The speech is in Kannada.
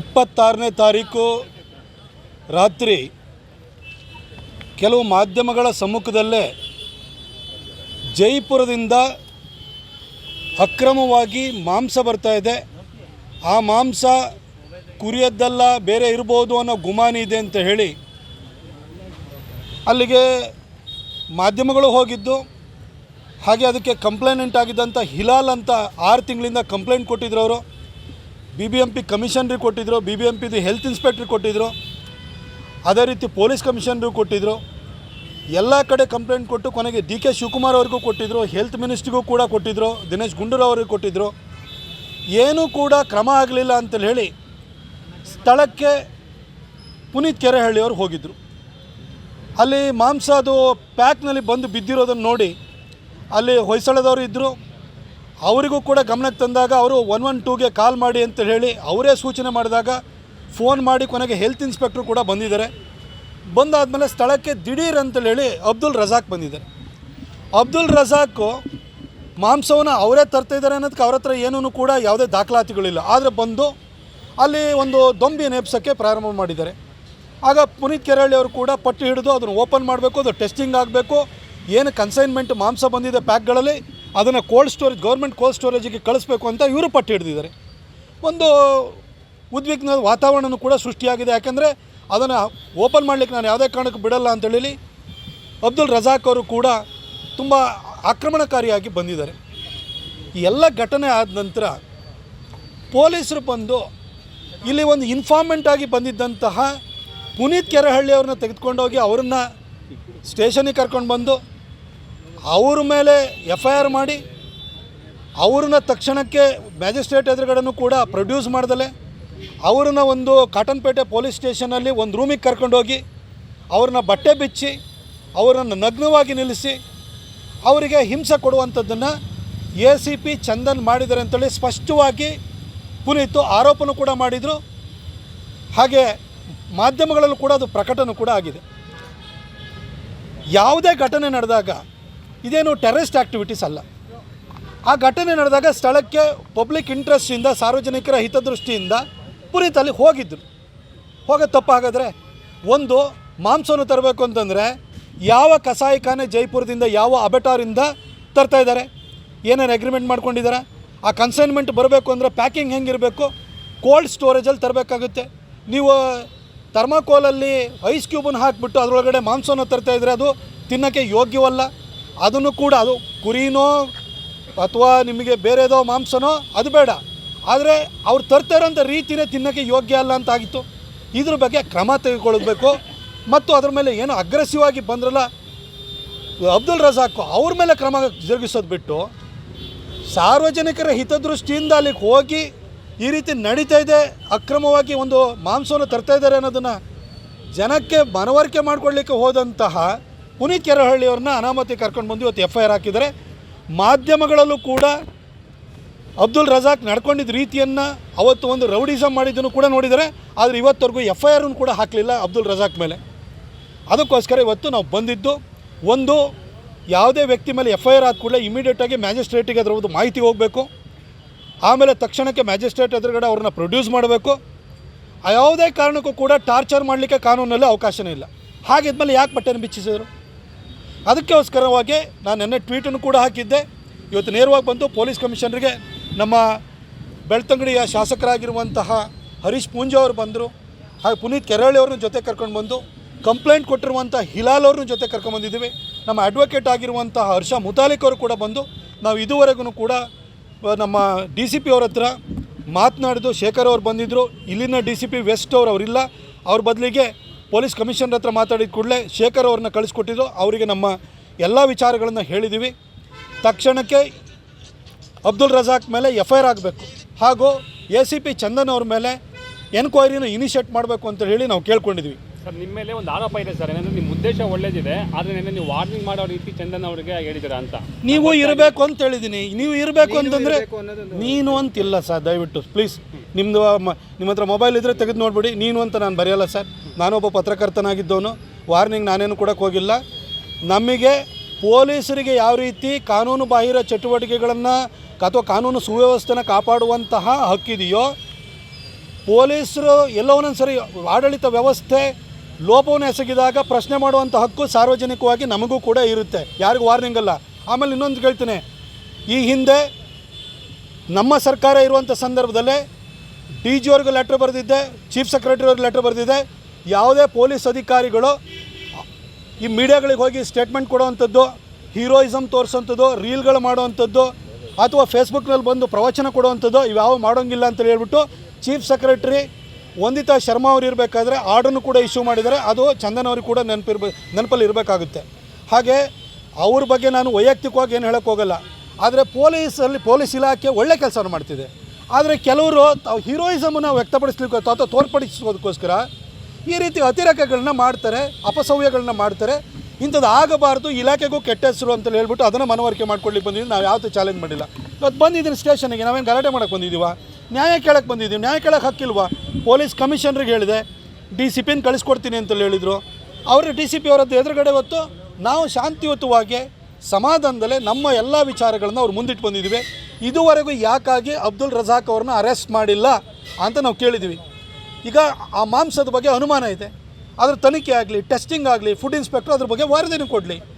ಇಪ್ಪತ್ತಾರನೇ ತಾರೀಕು ರಾತ್ರಿ ಕೆಲವು ಮಾಧ್ಯಮಗಳ ಸಮ್ಮುಖದಲ್ಲೇ ಜೈಪುರದಿಂದ ಅಕ್ರಮವಾಗಿ ಮಾಂಸ ಬರ್ತಾ ಇದೆ. ಆ ಮಾಂಸ ಕುರಿಯದ್ದಲ್ಲ, ಬೇರೆ ಇರ್ಬೋದು ಅನ್ನೋ ಗುಮಾನಿ ಇದೆ ಅಂತ ಹೇಳಿ ಅಲ್ಲಿಗೆ ಮಾಧ್ಯಮಗಳು ಹೋಗಿದ್ದು. ಹಾಗೆ ಅದಕ್ಕೆ ಕಂಪ್ಲೇನೆಂಟ್ ಆಗಿದ್ದಂಥ ಹಿಲಾಲ್ ಅಂತ ಆರು ತಿಂಗಳಿಂದ ಕಂಪ್ಲೇಂಟ್ ಕೊಟ್ಟಿದ್ರು ಅವರು. ಬಿ ಬಿ ಎಂ ಪಿ ಕಮಿಷನ್ರಿಗೆ ಕೊಟ್ಟಿದ್ದರು ಬಿ ಬಿ ಎಂ ಪಿದು ಹೆಲ್ತ್ ಇನ್ಸ್ಪೆಕ್ಟ್ರಿಗೆ ಕೊಟ್ಟಿದ್ದರು ಅದೇ ರೀತಿ ಪೊಲೀಸ್ ಕಮಿಷನ್ರಿಗೂ ಕೊಟ್ಟಿದ್ದರು ಎಲ್ಲ ಕಡೆ ಕಂಪ್ಲೇಂಟ್ ಕೊಟ್ಟು ಕೊನೆಗೆ ಡಿ ಕೆ ಶಿವಕುಮಾರ್ ಅವ್ರಿಗೂ ಕೊಟ್ಟಿದ್ರು ಹೆಲ್ತ್ ಮಿನಿಸ್ಟ್ರಿಗೂ ಕೂಡ ಕೊಟ್ಟಿದ್ದರು ದಿನೇಶ್ ಗುಂಡೂರಾವ್ ಅವ್ರಿಗೆ ಕೊಟ್ಟಿದ್ರು. ಏನೂ ಕೂಡ ಕ್ರಮ ಆಗಲಿಲ್ಲ ಅಂತೇಳಿ ಹೇಳಿ ಸ್ಥಳಕ್ಕೆ ಪುನೀತ್ ಕೆರೆಹಳ್ಳಿಯವರು ಹೋಗಿದ್ದರು ಅಲ್ಲಿ ಮಾಂಸ ಅದು ಪ್ಯಾಕ್ನಲ್ಲಿ ಬಂದು ಬಿದ್ದಿರೋದನ್ನು ನೋಡಿ ಅಲ್ಲಿ ಹೊಯ್ಸಳದವರು ಇದ್ದರು ಅವರಿಗೂ ಕೂಡ ಗಮನಕ್ಕೆ ತಂದಾಗ ಅವರು ಒನ್ ಒನ್ ಟೂಗೆ ಕಾಲ್ ಮಾಡಿ ಅಂತ ಹೇಳಿ ಅವರೇ ಸೂಚನೆ ಮಾಡಿದಾಗ ಫೋನ್ ಮಾಡಿ ಕೊನೆಗೆ ಹೆಲ್ತ್ ಇನ್ಸ್ಪೆಕ್ಟ್ರು ಕೂಡ ಬಂದಿದ್ದಾರೆ. ಬಂದಾದಮೇಲೆ ಸ್ಥಳಕ್ಕೆ ದಿಢೀರ್ ಅಂತೇಳಿ ಹೇಳಿ ಅಬ್ದುಲ್ ರಜಾಕ್ ಬಂದಿದ್ದಾರೆ. ಅಬ್ದುಲ್ ರಜಾಕು ಮಾಂಸವನ್ನು ಅವರೇ ತರ್ತಾಯಿದ್ದಾರೆ ಅನ್ನೋದಕ್ಕೆ ಅವ್ರ ಹತ್ರ ಏನೂ ಕೂಡ ಯಾವುದೇ ದಾಖಲಾತಿಗಳಿಲ್ಲ. ಆದರೆ ಬಂದು ಅಲ್ಲಿ ಒಂದು ದೊಂಬಿ ನೆಪ್ಸೋಕ್ಕೆ ಪ್ರಾರಂಭ ಮಾಡಿದ್ದಾರೆ. ಆಗ ಪುನೀತ್ ಕೆರಳಿ ಅವರು ಕೂಡ ಪಟ್ಟಿ ಹಿಡಿದು ಅದನ್ನು ಓಪನ್ ಮಾಡಬೇಕು, ಅದು ಟೆಸ್ಟಿಂಗ್ ಆಗಬೇಕು, ಏನು ಕನ್ಸೈನ್ಮೆಂಟ್ ಮಾಂಸ ಬಂದಿದೆ ಪ್ಯಾಕ್ಗಳಲ್ಲಿ ಅದನ್ನು ಕೋಲ್ಡ್ ಸ್ಟೋರೇಜ್ ಗೌರ್ಮೆಂಟ್ ಕೋಲ್ಡ್ ಸ್ಟೋರೇಜಿಗೆ ಕಳಿಸ್ಬೇಕು ಅಂತ ಇವರು ಪಟ್ಟು ಹಿಡಿದಿದ್ದಾರೆ. ಒಂದು ಉದ್ವಿಗ್ನ ವಾತಾವರಣನೂ ಕೂಡ ಸೃಷ್ಟಿಯಾಗಿದೆ. ಯಾಕೆಂದರೆ ಅದನ್ನು ಓಪನ್ ಮಾಡಲಿಕ್ಕೆ ನಾನು ಯಾವುದೇ ಕಾರಣಕ್ಕೂ ಬಿಡಲ್ಲ ಅಂತೇಳಿ ಅಬ್ದುಲ್ ರಜಾಕ್ ಅವರು ಕೂಡ ತುಂಬ ಆಕ್ರಮಣಕಾರಿಯಾಗಿ ಬಂದಿದ್ದಾರೆ. ಈ ಎಲ್ಲ ಘಟನೆ ಆದ ನಂತರ ಪೊಲೀಸರು ಬಂದು ಇಲ್ಲಿ ಒಂದು ಇನ್ಫಾರ್ಮೆಂಟ್ ಆಗಿ ಬಂದಿದ್ದಂತಹ ಪುನೀತ್ ಕೆರೆಹಳ್ಳಿ ಅವ್ರನ್ನ ತೆಗೆದುಕೊಂಡೋಗಿ ಅವರನ್ನು ಸ್ಟೇಷನಿಗೆ ಕರ್ಕೊಂಡು ಬಂದು ಅವ್ರ ಮೇಲೆ ಎಫ್ ಐ ಆರ್ ಮಾಡಿ ಅವ್ರನ್ನ ತಕ್ಷಣಕ್ಕೆ ಮ್ಯಾಜಿಸ್ಟ್ರೇಟ್ ಎದುರುಗಡೆನೂ ಕೂಡ ಪ್ರೊಡ್ಯೂಸ್ ಮಾಡ್ದಲೆ. ಅವ್ರನ್ನ ಒಂದು ಕಾಟನ್ಪೇಟೆ ಪೊಲೀಸ್ ಸ್ಟೇಷನಲ್ಲಿ ಒಂದು ರೂಮಿಗೆ ಕರ್ಕೊಂಡೋಗಿ ಅವ್ರನ್ನ ಬಟ್ಟೆ ಬಿಚ್ಚಿ, ಅವರನ್ನು ನಗ್ನವಾಗಿ ನಿಲ್ಲಿಸಿ, ಅವರಿಗೆ ಹಿಂಸೆ ಕೊಡುವಂಥದ್ದನ್ನು ಎ ಸಿ ಪಿ ಚಂದನ್ ಮಾಡಿದ್ದಾರೆ ಅಂತೇಳಿ ಸ್ಪಷ್ಟವಾಗಿ ಕುರಿತು ಆರೋಪನೂ ಕೂಡ ಮಾಡಿದರು. ಹಾಗೆ ಮಾಧ್ಯಮಗಳಲ್ಲೂ ಕೂಡ ಅದು ಪ್ರಕಟನೂ ಕೂಡ ಆಗಿದೆ. ಯಾವುದೇ ಘಟನೆ ನಡೆದಾಗ ಇದೇನು ಟೆರರಿಸ್ಟ್ ಆ್ಯಕ್ಟಿವಿಟೀಸ್ ಅಲ್ಲ. ಆ ಘಟನೆ ನಡೆದಾಗ ಸ್ಥಳಕ್ಕೆ ಪಬ್ಲಿಕ್ ಇಂಟ್ರೆಸ್ಟಿಂದ ಸಾರ್ವಜನಿಕರ ಹಿತದೃಷ್ಟಿಯಿಂದ ಪುನೀತ್ ಅಲ್ಲಿ ಹೋಗಿದ್ದರು ಹೋಗೋದು ತಪ್ಪಾಗಾದರೆ ಒಂದು, ಮಾಂಸವನ್ನು ತರಬೇಕು ಅಂತಂದರೆ ಯಾವ ಕಸಾಯಿಖಾನೆ ಜೈಪುರದಿಂದ, ಯಾವ ಅಬೆಟಾರಿಂದ ತರ್ತಾ ಇದ್ದಾರೆ? ಏನೇನು ಅಗ್ರಿಮೆಂಟ್ ಮಾಡ್ಕೊಂಡಿದ್ದಾರೆ? ಆ ಕನ್ಸೈನ್ಮೆಂಟ್ ಬರಬೇಕು ಅಂದರೆ ಪ್ಯಾಕಿಂಗ್ ಹೆಂಗಿರಬೇಕು? ಕೋಲ್ಡ್ ಸ್ಟೋರೇಜಲ್ಲಿ ತರಬೇಕಾಗುತ್ತೆ. ನೀವು ಥರ್ಮಾಕೋಲಲ್ಲಿ ಐಸ್ ಕ್ಯೂಬನ್ನು ಹಾಕಿಬಿಟ್ಟು ಅದರೊಳಗಡೆ ಮಾಂಸವನ್ನು ತರ್ತಾ ಇದ್ದರೆ ಅದು ತಿನ್ನೋಕ್ಕೆ ಯೋಗ್ಯವಲ್ಲ. ಅದನ್ನು ಕೂಡ ಅದು ಕುರಿನೋ ಅಥವಾ ನಿಮಗೆ ಬೇರೆದೋ ಮಾಂಸನೋ ಅದು ಬೇಡ. ಆದರೆ ಅವ್ರು ತರ್ತಾ ಇರೋಂಥ ರೀತಿನೇ ತಿನ್ನೋಕ್ಕೆ ಯೋಗ್ಯ ಅಲ್ಲ ಅಂತಾಗಿತ್ತು ಇದ್ರ ಬಗ್ಗೆ ಕ್ರಮ ತೆಗೆದುಕೊಳ್ಬೇಕು ಮತ್ತು ಅದ್ರ ಮೇಲೆ ಏನು ಅಗ್ರೆಸಿವ್ ಆಗಿ ಬಂದ್ರಲ್ಲ, ಅಬ್ದುಲ್ ರಜಾಕ್ ಅವ್ರ ಮೇಲೆ ಕ್ರಮ ಜರುಗಿಸೋದು ಬಿಟ್ಟು ಸಾರ್ವಜನಿಕರ ಹಿತದೃಷ್ಟಿಯಿಂದ ಅಲ್ಲಿಗೆ ಹೋಗಿ ಈ ರೀತಿ ನಡೀತಾ ಇದೆ, ಅಕ್ರಮವಾಗಿ ಒಂದು ಮಾಂಸವನ್ನು ತರ್ತಾ ಇದ್ದಾರೆ ಅನ್ನೋದನ್ನು ಜನಕ್ಕೆ ಮನವರಿಕೆ ಮಾಡಿಕೊಡ್ಲಿಕ್ಕೆ ಹೋದಂತಹ ಪುನೀತ್ ಕೆರಹಳ್ಳಿಯವ್ರನ್ನ ಅನಾಮತಿ ಕರ್ಕೊಂಡು ಬಂದು ಇವತ್ತು ಎಫ್ ಐ ಆರ್ ಹಾಕಿದ್ದಾರೆ. ಮಾಧ್ಯಮಗಳಲ್ಲೂ ಕೂಡ ಅಬ್ದುಲ್ ರಜಾಕ್ ನಡ್ಕೊಂಡಿದ್ದ ರೀತಿಯನ್ನು ಅವತ್ತು ಒಂದು ರೌಡಿಸಮ್ ಮಾಡಿದ್ದನ್ನು ಕೂಡ ನೋಡಿದ್ದಾರೆ. ಆದರೆ ಇವತ್ತವರೆಗೂ ಎಫ್ ಐ ಆರನ್ನು ಕೂಡ ಹಾಕಲಿಲ್ಲ ಅಬ್ದುಲ್ ರಜಾಕ್ ಮೇಲೆ. ಅದಕ್ಕೋಸ್ಕರ ಇವತ್ತು ನಾವು ಬಂದಿದ್ದು, ಒಂದು ಯಾವುದೇ ವ್ಯಕ್ತಿ ಮೇಲೆ ಎಫ್ ಐ ಆರ್ ಆದ ಕೂಡಲೇ ಇಮಿಡಿಯೇಟಾಗಿ ಮ್ಯಾಜಿಸ್ಟ್ರೇಟಿಗೆ ಅದರ ಒಂದು ಮಾಹಿತಿ ಹೋಗಬೇಕು. ಆಮೇಲೆ ತಕ್ಷಣಕ್ಕೆ ಮ್ಯಾಜಿಸ್ಟ್ರೇಟ್ ಎದುರುಗಡೆ ಅವ್ರನ್ನ ಪ್ರೊಡ್ಯೂಸ್ ಮಾಡಬೇಕು. ಯಾವುದೇ ಕಾರಣಕ್ಕೂ ಕೂಡ ಟಾರ್ಚರ್ ಮಾಡಲಿಕ್ಕೆ ಕಾನೂನಲ್ಲಿ ಅವಕಾಶನೇ ಇಲ್ಲ. ಹಾಗಿದ್ಮೇಲೆ ಯಾಕೆ ಬಟ್ಟೆನ ಬಿಚ್ಚಿಸಿದರು? ಅದಕ್ಕೋಸ್ಕರವಾಗಿ ನಾನು ನಿನ್ನೆ ಟ್ವೀಟನ್ನು ಕೂಡ ಹಾಕಿದ್ದೆ. ಇವತ್ತು ನೇರವಾಗಿ ಬಂದು ಪೊಲೀಸ್ ಕಮಿಷನರಿಗೆ ನಮ್ಮ ಬೆಳ್ತಂಗಡಿಯ ಶಾಸಕರಾಗಿರುವಂತಹ ಹರೀಶ್ ಪೂಂಜಾ ಅವರು ಬಂದರು. ಹಾಗೆ ಪುನೀತ್ ಕೆರಳಿ ಅವ್ರನ್ನ ಜೊತೆ ಕರ್ಕೊಂಡು ಬಂದು ಕಂಪ್ಲೇಂಟ್ ಕೊಟ್ಟಿರುವಂಥ ಹಿಲಾಲ್ ಅವ್ರನ್ನ ಜೊತೆ ಕರ್ಕೊಂಡ್ಬಂದಿದ್ದೀವಿ ನಮ್ಮ ಅಡ್ವೊಕೇಟ್ ಆಗಿರುವಂಥ ಹರ್ಷ ಮುತಾಲಿಕ್ ಅವರು ಕೂಡ ಬಂದು ನಾವು ಇದುವರೆಗೂ ಕೂಡ ನಮ್ಮ ಡಿ ಸಿ ಪಿ ಅವ್ರ ಹತ್ರ ಮಾತನಾಡಿದ್ದು ಶೇಖರ್ ಅವ್ರು ಬಂದಿದ್ದರು ಇಲ್ಲಿನ ಡಿ ಸಿ ಪಿ ವೆಸ್ಟ್ ಅವರು ಅವರಿಲ್ಲ. ಅವ್ರ ಬದಲಿಗೆ ಪೊಲೀಸ್ ಕಮಿಷನರ್ ಹತ್ರ ಮಾತಾಡಿದ ಕೂಡಲೇ ಶೇಖರ್ ಅವ್ರನ್ನ ಕಳಿಸ್ಕೊಟ್ಟಿದ್ದು. ಅವರಿಗೆ ನಮ್ಮ ಎಲ್ಲ ವಿಚಾರಗಳನ್ನು ಹೇಳಿದ್ದೀವಿ ತಕ್ಷಣಕ್ಕೆ ಅಬ್ದುಲ್ ರಜಾಕ್ ಮೇಲೆ ಎಫ್ ಐ ಆರ್ ಆಗಬೇಕು. ಹಾಗೂ ಎ ಸಿ ಪಿ ಚಂದನ್ ಅವ್ರ ಮೇಲೆ ಎನ್ಕ್ವೈರಿನ ಇನಿಷಿಯೇಟ್ ಮಾಡಬೇಕು ಅಂತ ಹೇಳಿ ನಾವು ಕೇಳ್ಕೊಂಡಿದ್ವಿ. ಸರ್ ನಿಮ್ಮ ಮೇಲೆ ಒಂದು ಆರೋಪ ಇದೆ ಸರ್. ಏನಂದ್ರೆ ನಿಮ್ಮ ಉದ್ದೇಶ ಒಳ್ಳೇದಿದೆ. ಆದರೆ ನಿನ್ನೆ ನೀವು ವಾರ್ನಿಂಗ್ ಮಾಡೋ ರೀತಿ ಚಂದನ್ ಅವರಿಗೆ ಹೇಳಿದ್ದೀರಾ ಅಂತ. ನೀವು ಇರಬೇಕು ಅಂತ ಹೇಳಿದ್ದೀನಿ. ನೀವು ಇರಬೇಕು ಅಂತಂದರೆ ನೀನು ಅಂತಿಲ್ಲ ಸರ್ ದಯವಿಟ್ಟು. ಪ್ಲೀಸ್ ನಿಮ್ಮದು ನಿಮ್ಮ ಹತ್ರ ಮೊಬೈಲ್ ಇದ್ದರೆ ತೆಗೆದು ನೋಡ್ಬಿಡಿ. ನೀನು ಅಂತ ನಾನು ಬರೆಯಲ್ಲ ಸರ್. ನಾನೊಬ್ಬ ಪತ್ರಕರ್ತನಾಗಿದ್ದವನು ವಾರ್ನಿಂಗ್ ನಾನೇನು ಕೊಡೋಕ್ಕೆ ಹೋಗಿಲ್ಲ. ನಮಗೆ ಪೊಲೀಸರಿಗೆ ಯಾವ ರೀತಿ ಕಾನೂನು ಬಾಹಿರ ಚಟುವಟಿಕೆಗಳನ್ನು ಅಥವಾ ಕಾನೂನು ಸುವ್ಯವಸ್ಥೆನ ಕಾಪಾಡುವಂತಹ ಹಕ್ಕಿದೆಯೋ, ಪೊಲೀಸರು ಎಲ್ಲೋ ಒಂದೊಂದು ಸರಿ ಆಡಳಿತ ವ್ಯವಸ್ಥೆ ಲೋಪವನ್ನು ಎಸಗಿದಾಗ ಪ್ರಶ್ನೆ ಮಾಡುವಂಥ ಹಕ್ಕು ಸಾರ್ವಜನಿಕವಾಗಿ ನಮಗೂ ಕೂಡ ಇರುತ್ತೆ. ಯಾರಿಗೂ ವಾರ್ನಿಂಗ್ ಅಲ್ಲ. ಆಮೇಲೆ ಇನ್ನೊಂದು ಕೇಳ್ತೀನಿ. ಈ ಹಿಂದೆ ನಮ್ಮ ಸರ್ಕಾರ ಇರುವಂಥ ಸಂದರ್ಭದಲ್ಲೇ ಡಿ ಜಿ ಅವ್ರಿಗೂ ಲೆಟ್ರ್ ಬರೆದಿದ್ದೆ ಚೀಫ್ ಸೆಕ್ರೆಟರಿ ಅವ್ರಿಗೆ ಲೆಟ್ರ್ ಬರೆದಿದ್ದೆ. ಯಾವುದೇ ಪೊಲೀಸ್ ಅಧಿಕಾರಿಗಳು ಈ ಮೀಡಿಯಾಗಳಿಗೆ ಹೋಗಿ ಸ್ಟೇಟ್ಮೆಂಟ್ ಕೊಡುವಂಥದ್ದು ಹೀರೋಯಿಸಮ್ ತೋರಿಸೋಂಥದ್ದು ರೀಲ್ಗಳು ಮಾಡುವಂಥದ್ದು, ಅಥವಾ ಫೇಸ್ಬುಕ್ನಲ್ಲಿ ಬಂದು ಪ್ರವಚನ ಕೊಡುವಂಥದ್ದು, ಇವ್ಯಾವ ಮಾಡೋಂಗಿಲ್ಲ ಅಂತ ಹೇಳ್ಬಿಟ್ಟು ಚೀಫ್ ಸೆಕ್ರೆಟರಿ ವಂದಿತಾ ಶರ್ಮಾ ಅವರು ಇರಬೇಕಾದ್ರೆ ಆರ್ಡರ್ನು ಕೂಡ ಇಶ್ಯೂ ಮಾಡಿದ್ದಾರೆ. ಅದು ಚಂದನ್ ಅವ್ರಿಗೆ ಕೂಡ ನೆನಪಿರ್ಬೇ, ನೆನಪಲ್ಲಿ ಇರಬೇಕಾಗುತ್ತೆ. ಹಾಗೆ ಅವ್ರ ಬಗ್ಗೆ ನಾನು ವೈಯಕ್ತಿಕವಾಗಿ ಏನು ಹೇಳೋಕ್ಕೆ ಹೋಗಲ್ಲ. ಆದರೆ ಪೊಲೀಸಲ್ಲಿ, ಪೊಲೀಸ್ ಇಲಾಖೆ ಒಳ್ಳೆ ಕೆಲಸವನ್ನು ಮಾಡ್ತಿದೆ. ಆದರೆ ಕೆಲವರು ಹೀರೋಯಿಸಮನ್ನು ವ್ಯಕ್ತಪಡಿಸ್ಲಿಕ್ಕೆ ಅಥವಾ ತೋರ್ಪಡಿಸೋದಕ್ಕೋಸ್ಕರ ಈ ರೀತಿ ಅತಿರೇಕಗಳನ್ನ ಮಾಡ್ತಾರೆ ಅಪಸವ್ಯಗಳನ್ನ ಮಾಡ್ತಾರೆ, ಇಂಥದ್ದು ಆಗಬಾರ್ದು, ಇಲಾಖೆಗೂ ಕೆಟ್ಟ ಹೆಸರು ಅಂತ ಹೇಳ್ಬಿಟ್ಟು ಅದನ್ನು ಮನವರಿಕೆ ಮಾಡ್ಕೊಳ್ಳಿಕ್ಕೆ ಬಂದಿದ್ದೀವಿ, ನಾವು ಯಾವತ್ತೂ ಚಾಲೆಂಜ್ ಮಾಡಿಲ್ಲ. ಇವತ್ತು ಬಂದಿದ್ದೀನಿ ಸ್ಟೇಷನ್ಗೆ ನಾವೇನು ಗಲಾಟೆ ಮಾಡೋಕ್ಕೆ ಬಂದಿದ್ದೀವ? ನ್ಯಾಯ ಕೇಳಕ್ಕೆ ಬಂದಿದ್ದೀವಿ, ನ್ಯಾಯ ಕೇಳಕ್ಕೆ ಹಕ್ಕಿಲ್ವಾ? ಪೊಲೀಸ್ ಕಮಿಷನ್ರಿಗೆ ಹೇಳಿದೆ ಡಿ ಸಿ ಪಿನ ಕಳಿಸ್ಕೊಡ್ತೀನಿ ಅಂತ ಹೇಳಿದರು. ಅವರು ಡಿ ಸಿ ಪಿ ಅವರದ್ದು ಎದುರುಗಡೆ ಹೊತ್ತು ನಾವು ಶಾಂತಿಯುತವಾಗಿ ಸಮಾಧಾನದಲ್ಲೇ ನಮ್ಮ ಎಲ್ಲ ವಿಚಾರಗಳನ್ನು ಅವ್ರು ಮುಂದಿಟ್ಟು ಬಂದಿದ್ದೀವಿ. ಇದುವರೆಗೂ ಯಾಕಾಗಿ ಅಬ್ದುಲ್ ರಜಾಕ್ ಅವ್ರನ್ನ ಅರೆಸ್ಟ್ ಮಾಡಿಲ್ಲ ಅಂತ ನಾವು ಕೇಳಿದ್ದೀವಿ. ಈಗ ಆ ಮಾಂಸದ ಬಗ್ಗೆ ಅನುಮಾನ ಇದೆ. ಅದರ ತನಿಖೆ ಆಗಲಿ ಟೆಸ್ಟಿಂಗ್ ಆಗಲಿ ಫುಡ್ ಇನ್ಸ್ಪೆಕ್ಟರ್ ಅದ್ರ ಬಗ್ಗೆ ವರದಿನೂ ಕೊಡಲಿ.